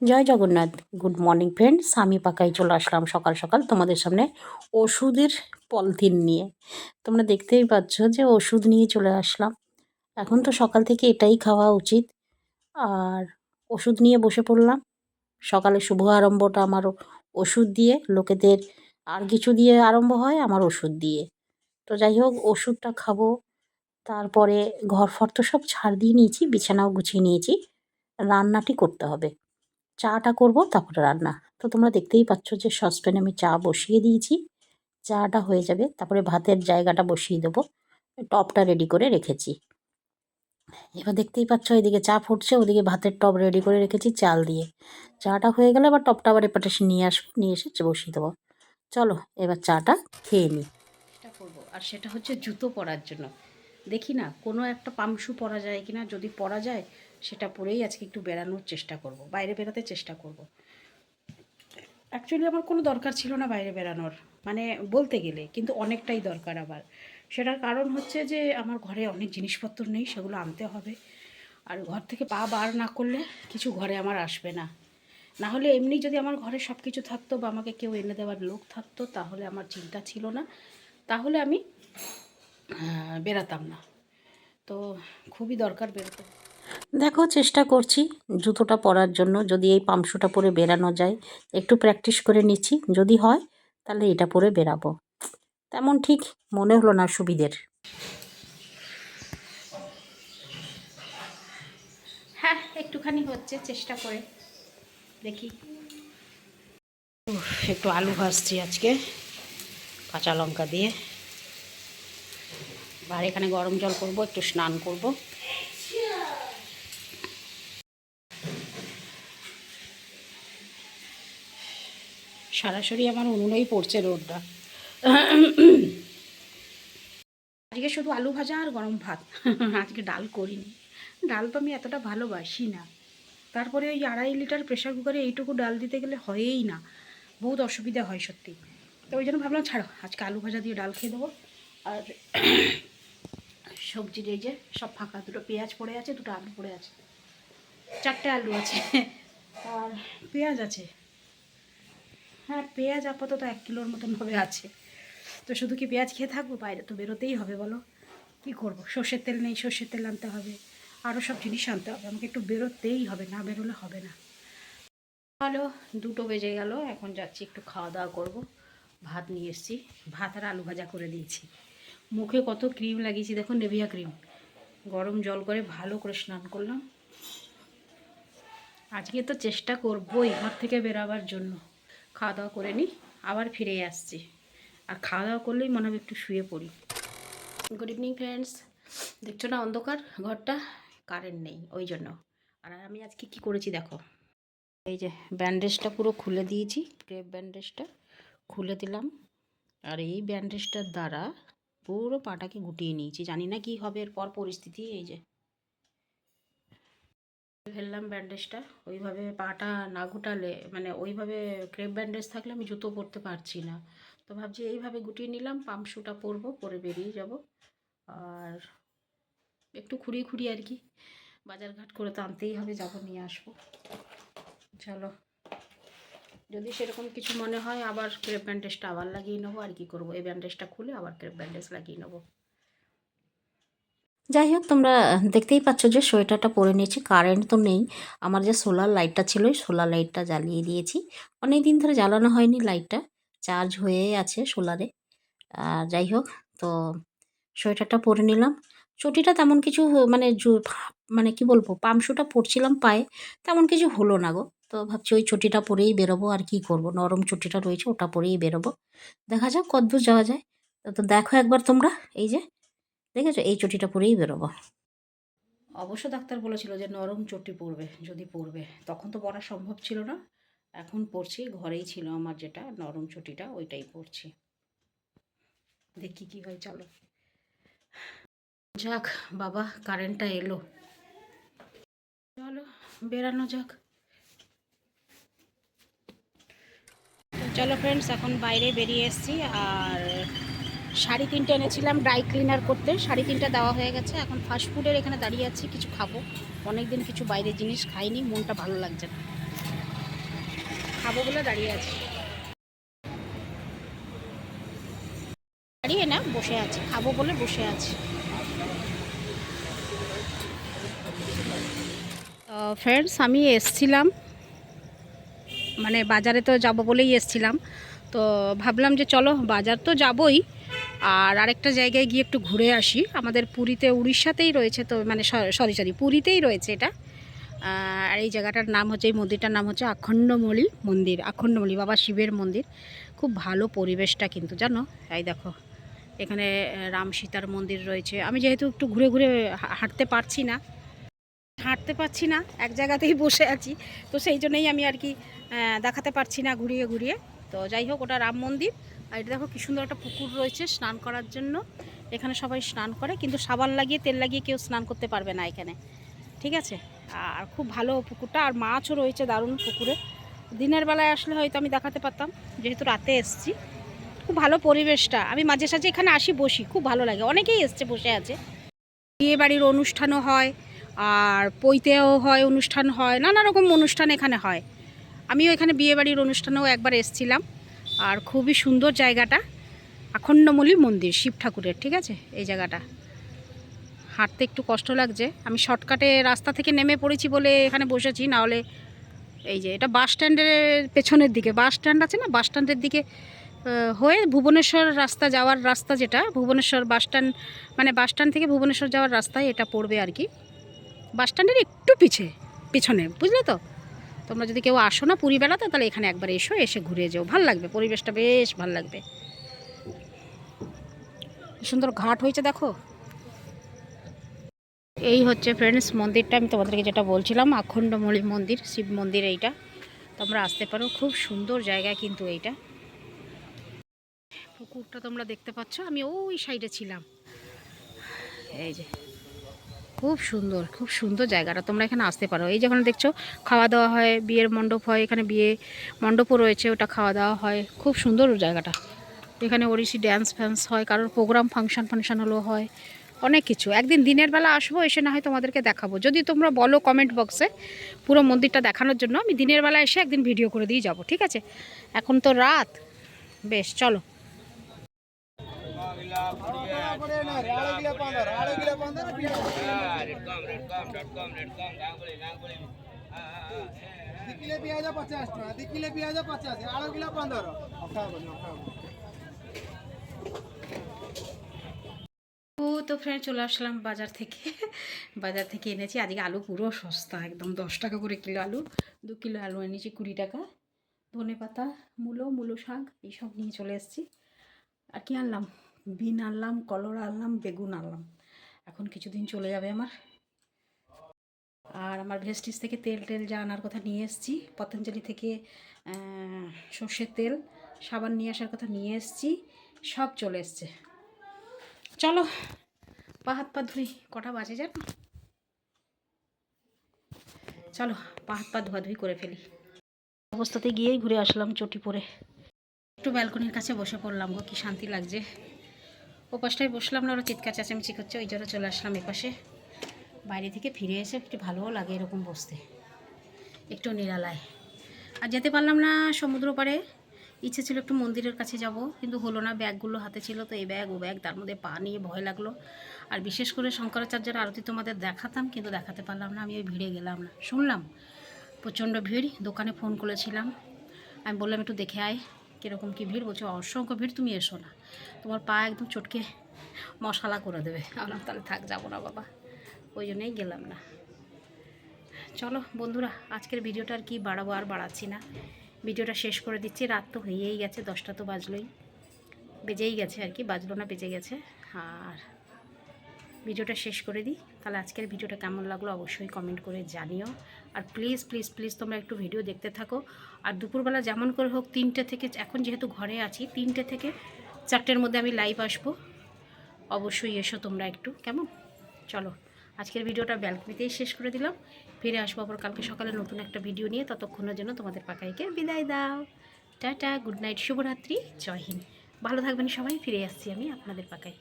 জয় Jagannath. Good morning friends, আমি পাকাই চলে আসলাম সকাল সকাল তোমাদের সামনে ওষুধের পলিথিন নিয়ে। তোমরা দেখতেই পাচ্ছ যে ওষুধ নিয়ে চলে আসলাম। এখন তো সকাল থেকে এটাই খাওয়া উচিত। আর ওষুধ নিয়ে বসে পড়লাম। সকালে শুভ আরম্ভটা আমার ওষুধ দিয়ে, লোকেদের আর কিছু দিয়ে আরম্ভ হয় আমার ওষুধ দিয়ে। তো যাই হোক, ওষুধটা খাব। তারপরে ঘর ফর তো সব ছাড় দিয়ে নিয়েছি, বিছানাও গুছিয়ে নিয়েছি। রান্নাটি করতে হবে। চাটা করব, তারপরে রান্না। তো তোমরা দেখতেই পাচ্ছ যে সসপ্যানে আমি চা বসিয়ে দিয়েছি। চাটা হয়ে যাবে, তারপরে ভাতের জায়গাটা বসিয়ে দেবো। টপটা রেডি করে রেখেছি। এবার দেখতেই পাচ্ছ এদিকে চা ফুটছে, ওদিকে ভাতের টপ রেডি করে রেখেছি চাল দিয়ে। চাটা হয়ে গেলে আবার টপটা আবার এপাটে নিয়ে আসব নিয়ে এসে বসিয়ে দেবো। চলো, এবার চাটা খেয়ে নিই করব। আর সেটা হচ্ছে জুতো পরার জন্য। দেখি না, কোনো একটা পামশু পরা যায় কি না যদি পরা যায়, সেটা পরেই আজকে একটু বেরানোর চেষ্টা করব, বাইরে বেরাতে চেষ্টা করব। অ্যাকচুয়ালি আমার কোনো দরকার ছিল না বাইরে বেরানোর মানে বলতে গেলে, কিন্তু অনেকটাই দরকার আবার। সেটার কারণ হচ্ছে যে, আমার ঘরে অনেক জিনিসপত্র নেই, সেগুলো আনতে হবে। আর ঘর থেকে পা বার না করলে কিছু ঘরে আমার আসবে না। না হলে এমনি যদি আমার ঘরে সব কিছু থাকতো বা আমাকে কেউ এনে দেওয়ার লোক থাকতো, তাহলে আমার চিন্তা ছিল না। তাহলে আমি বেরাতাম না। তো খুবই দরকার বেরোতে। দেখো চেষ্টা করছি জুতোটা পরার জন্য। যদি এই পামশুটা পরে বেরানো যায় একটু প্র্যাকটিস করে নিচ্ছি। যদি হয় তাহলে এটা পরে বেরাবো। তেমন ঠিক মনে হলো না সুবিধের। হ্যাঁ একটুখানি হচ্ছে চেষ্টা করে দেখি। একটু আলু ভাজছি আজকে কাঁচা লঙ্কা দিয়ে। আর এখানে গরম জল করব, একটু স্নান করব। সরাসরি আমার উনুনেই পড়ছে রোদটা। আজকে শুধু আলু ভাজা আর গরম ভাত। আজকে ডাল করিনি। ডাল তো আমি এতটা ভালোবাসি না। তারপরে ওই আড়াই লিটার প্রেশার কুকারে এইটুকু ডাল দিতে গেলে হয়েই না। বহুত অসুবিধা হয় সত্যি। তো ওই জন্য ভাবলাম, ছাড়ো, আজকে আলু ভাজা দিয়ে ডাল খেয়ে দেবো। আর সবজির এই যে সব ফাঁকা, দুটো পেঁয়াজ পড়ে আছে, দুটো আলু পড়ে আছে। চারটে আলু আছে। আর পেঁয়াজ আছে। হ্যাঁ পেঁয়াজ আপাতত এক কিলোর মতন হবে আছে। তো শুধু কি পেঁয়াজ খেয়ে থাকব? বাইরে তো বেরোতেই হবে, বলো। কি করব? সর্ষের তেল নেই, সর্ষের তেল আনতে হবে। আরও সব জিনিস আনতে হবে। আমাকে একটু বেরোতেই হবে, না বেরোলে হবে না। হলো, দুটো বেজে গেল। এখন যাচ্ছি, একটু খাওয়া দাওয়া করব। ভাত নিয়ে এসেছি। ভাত আর আলু ভাজা করে দিয়েছি। মুখে কত ক্রিম লাগিয়েছি দেখো নেভিয়া ক্রিম। গরম জল করে ভালো করে স্নান করলাম। আজকে তো চেষ্টা করবোই ঘর থেকে বেরাবার জন্য। খাওয়া দাওয়া করে নিই, আবার ফিরে আসছি। আর খাওয়া দাওয়া করলেই মনে হবে একটু শুয়ে পড়ি। গুড ইভিনিং ফ্রেন্ডস দেখছ না অন্ধকার? ঘরটা কারেন্ট নেই, ওই জন্য। আর আমি আজকে কি করেছি দেখো? এই যে ব্যান্ডেজটা পুরো খুলে দিয়েছি ক্রেপ ব্যান্ডেজটা খুলে দিলাম। আর এই ব্যান্ডেজটার দ্বারা পুরো পাটাকে গুটিয়ে নিয়েছি। জানি না কি হবে এরপর পরিস্থিতি, এই যে। ফেললাম ব্যান্ডেজটা ওইভাবে পাটা না গুটালে মানে ওইভাবে ক্রেপ ব্যান্ডেজ থাকলে আমি জুতো পরতে পারছি না। তো ভাবছি এইভাবে গুটিয়ে নিলাম পাম্পশুটা পরবো, পরে বেরিয়ে যাব। আর একটু খুঁড়িয়ে খুঁড়িয়ে আর কি বাজার ঘাট করে তো আনতেই হবে, যাব, নিয়ে আসব। চলো। যদি সেরকম কিছু মনে হয়, আবার ক্রেপ ব্যান্ডেজটা আবার লাগিয়ে নেব। আর কি করব? এই ব্যান্ডেজটা খুলে আবার ক্রেপ ব্যান্ডেজ লাগিয়ে নেব। যাই হোক, তোমরা দেখতেই পাচ্ছ যে সোয়েটারটা পরে নিয়েছি। কারেন্ট তো নেই। আমার যে সোলার লাইটটা ছিল সোলার লাইটটা জ্বালিয়ে দিয়েছি। অনেক দিন ধরে জ্বালানো হয়নি লাইটটা। চার্জ হয়ে আছে সোলারে। আর যাই হোক, তো সোয়েটারটা পরে নিলাম। চটিটা তেমন কিছু মানে মানে কি বলব? পামশুটা পরছিলাম পায়ে। তেমন কিছু হলো না গো। তো ভাবছি ওই চটিটা পরেই বেরোবো আর কি করব। নরম চটিটা রয়েছে, ওটা পরেই বেরোবো। দেখা যাক কতদূর যাওয়া যায়। তো- দেখো একবার তোমরা, এই যে, দেখেছ? এই চটিটা পরেই বেরোবো। অবশ্য ডাক্তার বলেছিল যে নরম চটি পরবে, যদি পরবে। তখন তো পরা সম্ভব ছিল না। এখন পরছি, ঘরেই ছিল আমার যেটা, নরম চটিটা ওইটাই পরছি। দেখি কি হয়, চলো। যাক, বাবা কারেন্টটা এলো। চলো, বেরানো যাক। চলো ফ্রেন্ডস এখন বাইরে বেরিয়ে এসেছি, আর শাড়ি তিনটে এনেছিলাম ড্রাই ক্লিনার করতে। শাড়ি তিনটে দেওয়া হয়ে গেছে, এখন ফাস্ট ফুডের এখানে দাঁড়িয়ে আছি, কিছু খাব। অনেক দিন কিছু বাইরের জিনিস খাইনি, মনটা ভালো লাগছে না। খাব বলে দাঁড়িয়ে আছি। দাঁড়িয়ে না, বসে আছি। খাব বলে বসে আছি। ফ্রেন্ডস আমি এসছিলাম মানে বাজারে তো যাব বলেই এসছিলাম। তো ভাবলাম যে চলো, বাজার তো যাবই। আর আরেকটা জায়গায় গিয়ে একটু ঘুরে আসি। আমাদের পুরীতে উড়িষ্যাতেই রয়েছে তো মানে সরি সরি পুরীতেই রয়েছে এটা। আর এই জায়গাটার নাম হচ্ছে, এই মন্দিরটার নাম হচ্ছে আখণ্ডমণি মন্দির, আখণ্ডমণি, বাবা শিবের মন্দির। খুব ভালো পরিবেশটা কিন্তু, জানো? তাই দেখো, এখানে রাম সীতার মন্দির রয়েছে। আমি যেহেতু একটু ঘুরে ঘুরে হাঁটতে পারছি না হাঁটতে পারছি না, এক জায়গাতেই বসে আছি। তো সেই জন্যই আমি আর কি দেখাতে পারছি না ঘুরিয়ে ঘুরিয়ে। তো যাই হোক, ওটা রাম মন্দির। আর এটা দেখো কি সুন্দর একটা পুকুর রয়েছে স্নান করার জন্য। এখানে সবাই স্নান করে, কিন্তু সাবান লাগিয়ে, তেল লাগিয়ে কেউ স্নান করতে পারবে না এখানে। ঠিক আছে? আর খুব ভালো পুকুরটা, আর মাছও রয়েছে দারুণ পুকুরে। দিনের বেলায় আসলে হয়তো আমি দেখাতে পারতাম, যেহেতু রাতে এসছি। খুব ভালো পরিবেশটা। আমি মাঝে সাঝে এখানে আসি, বসি। খুব ভালো লাগে। অনেকেই এসছে, বসে আছে। বিয়ে বাড়ির অনুষ্ঠানও হয়। আর পৈতেও হয়, অনুষ্ঠান হয়, নানা রকম অনুষ্ঠান এখানে হয়। আমিও এখানে বিয়েবাড়ির অনুষ্ঠানেও একবার এসছিলাম। আর খুবই সুন্দর জায়গাটা আখণ্ডমলি মন্দির, শিব ঠাকুরের, ঠিক আছে? এই জায়গাটা। হাঁটতে একটু কষ্ট লাগছে। আমি শর্টকাটে রাস্তা থেকে নেমে পড়েছি বলে এখানে বসেছি, নাহলে এই যে এটা বাস স্ট্যান্ডের পেছনের দিকে, বাস স্ট্যান্ড আছে না? বাস স্ট্যান্ডের দিকে হয়ে ভুবনেশ্বর রাস্তা যাওয়ার রাস্তা যেটা, ভুবনেশ্বর বাস স্ট্যান্ড মানে বাস স্ট্যান্ড থেকে ভুবনেশ্বর যাওয়ার রাস্তায় এটা পড়বে আর কি। বাস স্ট্যান্ডের একটু পিছে, পিছনে, বুঝলে তো? তোমরা যদি কেউ আসো না পুরী বেড়াতে, তাহলে এখানে একবার এসো, এসে ঘুরে যাও। ভালো লাগবে, পরিবেশটা বেশ ভালো লাগবে। সুন্দর ঘাট হয়েছে, দেখো। এই হচ্ছে ফ্রেন্ডস মন্দিরটা। আমি তোমাদেরকে যেটা বলছিলাম আখণ্ডমণি মন্দির, শিব মন্দির এইটা। তোমরা আসতে পারো, খুব সুন্দর জায়গা কিন্তু এইটা। পুকুরটা তোমরা দেখতে পাচ্ছ, আমি ওই সাইডে ছিলাম। এই যে। খুব সুন্দর খুব সুন্দর জায়গাটা। তোমরা এখানে আসতে পারো। এই যেখানে দেখছ, খাওয়া দাওয়া হয়, বিয়ের মণ্ডপ হয়, এখানে বিয়ে মণ্ডপও রয়েছে, ওটা খাওয়া দাওয়া হয়। খুব সুন্দর জায়গাটা। এখানে ওড়িশি ড্যান্স ফ্যান্স হয়, কারোর প্রোগ্রাম ফাংশন ফাংশন হলেও হয়, অনেক কিছু। একদিন দিনের বেলা আসব, এসে না হয় তোমাদেরকে দেখাবো। যদি তোমরা বলো কমেন্ট বক্সে পুরো মন্দিরটা দেখানোর জন্য, আমি দিনের বেলা এসে একদিন ভিডিও করে দিয়ে যাব, ঠিক আছে? এখন তো রাত। বেশ, চলো। કિલો তো ফ্রেন্ড চলে আসলাম বাজার থেকে। বাজার থেকে এনেছি আজকে আলু পুরো সস্তা একদম দশ টাকা করে কিলো আলু দু কিলো আলু এনেছি কুড়ি টাকা। ধনে পাতা মূলো মূলো শাক এইসব নিয়ে চলে এসেছি। আর কি আনলাম? বিন আনলাম, কলরা আনলাম, বেগুন আনলাম। এখন কিছুদিন চলে যাবে আমার। আর আমার ভেস্টিস থেকে তেল টেল যা আনার কথা নিয়ে এসেছি। পতঞ্জলি থেকে সর্ষের তেল, সাবান নিয়ে আসার কথা নিয়ে এসেছি। সব চলে এসছে। চলো, পা হাত পা ধুই, কটা বাজে জানো চলো, পা হাত পা করে ফেলি। অবস্থাতে গিয়েই ঘুরে আসলাম চটি পরে। একটু ব্যালকনির কাছে বসে পড়লাম গো, কি শান্তি লাগছে। ও পাশটায় বসলাম না, ওরা চিৎকার চেঁচামেচি করছে, ওই জন্য চলে আসলাম এপাশে। বাইরে থেকে ফিরে এসে একটু ভালোও লাগে এরকম বসতে, একটু নিরালায়। আর যেতে পারলাম না সমুদ্র পাড়ে, ইচ্ছে ছিল একটু মন্দিরের কাছে যাব, কিন্তু হলো না, ব্যাগগুলো হাতে ছিল, তো এই ব্যাগ, ও ব্যাগ, তার মধ্যে পা নিয়ে ভয় লাগল। আর বিশেষ করে শঙ্করাচার্যের আরতি তোমাদের দেখাতাম, কিন্তু দেখাতে পারলাম না, আমি ওই ভিড়ে গেলাম না। শুনলাম, প্রচণ্ড ভিড়, দোকানে ফোন করেছিলাম। আমি বললাম, একটু দেখে আয়, কীরকম কী ভিড়? বলছে, অসংখ্য ভিড়, তুমি এসো না। তোমার পা একদম চটকে মশালা করে দেবে। আমরা তাহলে থাক, যাব না বাবা। ওই জন্যই গেলাম না। চলো বন্ধুরা, আজকের ভিডিওটা আর কি বাড়াবো আর বাড়াচ্ছি না। ভিডিওটা শেষ করে দিচ্ছি, রাত তো হয়েই গেছে, দশটা তো বাজলোই। বেজেই গেছে আর কি, বাজলো না, বেজে গেছে। আর ভিডিওটা শেষ করে দিই। তাহলে আজকের ভিডিওটা কেমন লাগল অবশ্যই কমেন্ট করে জানিও। আর প্লিজ প্লিজ প্লিজ তোমরা একটু ভিডিও দেখতে থাকো। আর দুপুরবেলা যেমন করে হোক, তিনটে থেকে, এখন যেহেতু ঘরে আছি, তিনটে থেকে চারটের মধ্যে আমি লাইভ আসব। অবশ্যই এসো তোমরা একটু। কেমন? চলো, আজকের ভিডিওটা ব্যালকনিতেই শেষ করে দিলাম। ফিরে আসব আবার কালকে সকালে নতুন একটা ভিডিও নিয়ে। ততক্ষণের জন্য তোমাদের পাকাইকে বিদায় দাও। টাটা গুড নাইট শুভরাত্রি, জয় হিন্দ। ভালো থাকবেন সবাই, ফিরে আসছি আমি আপনাদের পাকাই